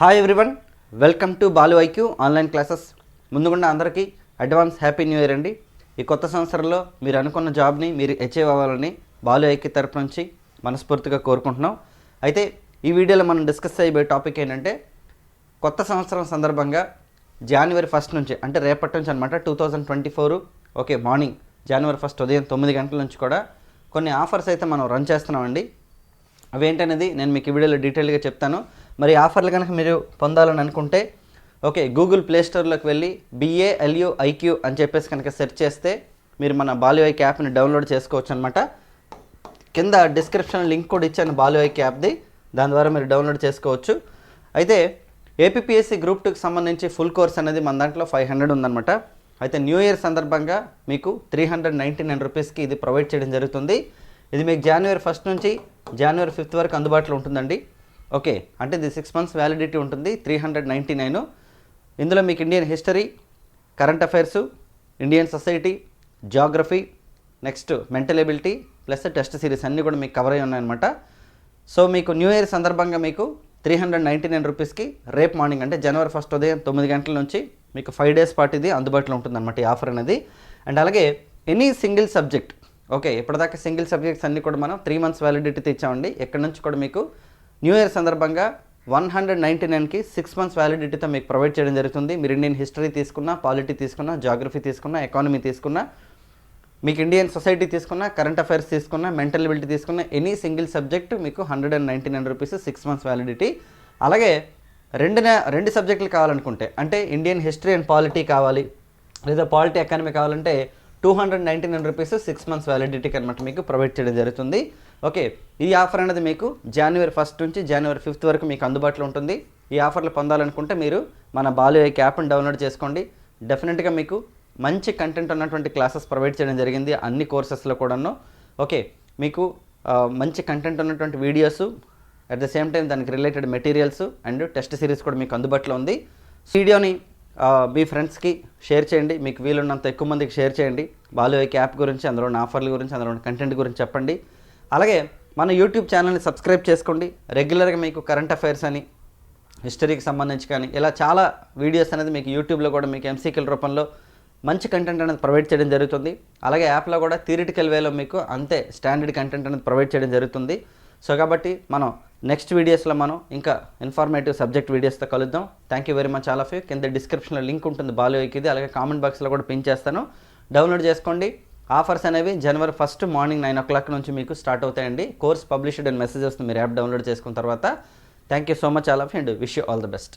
Hi everyone welcome to Balu IQ online classes ముందుగుండా అందరికీ advance happy new year అండి. ఈ కొత్త సంవత్సరంలో మీరు అనుకున్న జాబ్ని మీరు అచీవ్ అవ్వాలని బాలు ఐక్యూ తరపు నుంచి మనస్ఫూర్తిగా కోరుకుంటున్నాం. అయితే ఈ వీడియోలో మనం డిస్కస్ అయిపోయే టాపిక్ ఏంటంటే కొత్త సంవత్సరం సందర్భంగా జనవరి ఫస్ట్ నుంచి అంటే రేపటి నుంచి అనమాట two thousand twenty four okay morning January first ఉదయం తొమ్మిది గంటల నుంచి కూడా కొన్ని ఆఫర్స్ అయితే మనం రన్ చేస్తున్నామండి. అవేంటనేది నేను మీకు ఈ వీడియోలో డీటెయిల్గా చెప్తాను. మరి ఆఫర్లు కనుక మీరు పొందాలని అనుకుంటే ఓకే గూగుల్ ప్లే స్టోర్లోకి వెళ్ళి బిఏఎల్యూ ఐక్యూ అని చెప్పేసి కనుక సెర్చ్ చేస్తే మీరు మన బాలు యాప్ని డౌన్లోడ్ చేసుకోవచ్చు అనమాట కింద డిస్క్రిప్షన్ లింక్ కూడా ఇచ్చాను బాలు యాప్ది దాని ద్వారా మీరు డౌన్లోడ్ చేసుకోవచ్చు. అయితే ఏపీఎస్సి గ్రూప్ టూకి సంబంధించి ఫుల్ కోర్స్ అనేది మన దాంట్లో ఫైవ్ హండ్రెడ్ ఉందన్నమాట. అయితే న్యూ ఇయర్ సందర్భంగా మీకు త్రీ హండ్రెడ్ నైంటీ నైన్ రూపీస్కి ఇది ప్రొవైడ్ చేయడం జరుగుతుంది. ఇది మీకు జనవరి ఫస్ట్ నుంచి జనవరి ఫిఫ్త్ వరకు అందుబాటులో ఉంటుందండి. ఓకే అంటే ఇది సిక్స్ మంత్స్ వ్యాలిడిటీ ఉంటుంది త్రీ హండ్రెడ్ నైంటీ నైన్ ఇందులో మీకు Indian history current affairs Indian society geography next mental ability plus test series అన్నీ కూడా మీకు కవర్ అయి ఉన్నాయన్నమాట. సో మీకు న్యూ ఇయర్ సందర్భంగా మీకు త్రీ హండ్రెడ్ నైంటీ నైన్ రూపీస్కి రేపు మార్నింగ్ అంటే జనవరి ఫస్ట్ ఉదయం తొమ్మిది గంటల నుంచి మీకు ఫైవ్ డేస్ పాటు ఇది అందుబాటులో ఉంటుందన్నమాట ఈ ఆఫర్ అనేది. అండ్ అలాగే ఎనీ సింగిల్ సబ్జెక్ట్ ఓకే ఇప్పటిదాకా సింగిల్ సబ్జెక్ట్స్ అన్నీ కూడా మనం త్రీ మంత్స్ వ్యాలిడిటీతో ఇచ్చామండి ఇక్కడ నుంచి కూడా మీకు న్యూ ఇయర్ సందర్భంగా వన్ హండ్రెడ్ నైంటీ నైన్కి సిక్స్ మంత్స్ వ్యాలిడిటీతో మీకు ప్రొవైడ్ చేయడం జరుగుతుంది. మీరు ఇండియన్ హిస్టరీ తీసుకున్నా పాలిటీ తీసుకున్నా జాగ్రఫీ తీసుకున్నా ఎకానమీ తీసుకున్నా మీకు ఇండియన్ సొసైటీ తీసుకున్నా కరెంట్ అఫైర్స్ తీసుకున్నా మెంటల్ ఎబిలిటీ తీసుకున్నా ఎనీ సింగిల్ సబ్జెక్ట్ మీకు hundred and ninety nine rupees six months validity అలాగే రెండు రెండు సబ్జెక్టులు కావాలనుకుంటే అంటే ఇండియన్ హిస్టరీ అండ్ పాలిటీ కావాలి లేదా పాలిటీ ఎకానమీ కావాలంటే two hundred ninety nine rupees six months వ్యాలిడిటీకి అనమాట మీకు ప్రొవైడ్ చేయడం జరుగుతుంది. ఓకే ఈ ఆఫర్ అనేది మీకు జనవరి ఫస్ట్ నుంచి జనవరి ఫిఫ్త్ వరకు మీకు అందుబాటులో ఉంటుంది. ఈ ఆఫర్లు పొందాలనుకుంటే మీరు మన బాలు ఐక్ యాప్ని డౌన్లోడ్ చేసుకోండి. డెఫినెట్గా మీకు మంచి కంటెంట్ ఉన్నటువంటి క్లాసెస్ ప్రొవైడ్ చేయడం జరిగింది అన్ని కోర్సెస్లో కూడాను. ఓకే మీకు మంచి కంటెంట్ ఉన్నటువంటి videos at the same time దానికి related materials and test series కూడా మీకు అందుబాటులో ఉంది. వీడియోని మీ ఫ్రెండ్స్కి షేర్ చేయండి. మీకు వీలున్నంత ఎక్కువ మందికి షేర్ చేయండి. బాలు ఐక్ యాప్ గురించి అందులో ఉన్న ఆఫర్ల గురించి అందులో ఉన్న కంటెంట్ గురించి చెప్పండి. అలాగే మన యూట్యూబ్ ఛానల్ని సబ్స్క్రైబ్ చేసుకోండి. రెగ్యులర్గా మీకు కరెంట్ అఫైర్స్ అని హిస్టరీకి సంబంధించి కానీ ఇలా చాలా వీడియోస్ అనేది మీకు యూట్యూబ్లో కూడా మీకు ఎంసీక్యూల రూపంలో మంచి కంటెంట్ అనేది ప్రొవైడ్ చేయడం జరుగుతుంది. అలాగే యాప్లో కూడా థియరిటికల్ వేలో మీకు అంతే స్టాండర్డ్ కంటెంట్ అనేది ప్రొవైడ్ చేయడం జరుగుతుంది. సో కాబట్టి మనం నెక్స్ట్ వీడియోస్లో మనం ఇంకా ఇన్ఫర్మేటివ్ సబ్జెక్ట్ వీడియోస్తో కలుద్దాం. Thank you very much all of you కింద డిస్క్రిప్షన్లో లింక్ ఉంటుంది బాలు అలాగే కామెంట్ బాక్స్లో కూడా పిన్ చేస్తాను. డౌన్లోడ్ చేసుకోండి. ఆఫర్స్ అనేవి January first morning nine o'clock నుంచి మీకు స్టార్ట్ అవుతాయండి. కోర్స్ పబ్లిష్డ్ అండ్ మెసేజ్ వస్తుంది మీరు యాప్ డౌన్లోడ్ చేసుకున్న తర్వాత. Thank you so much all of and wish you all the best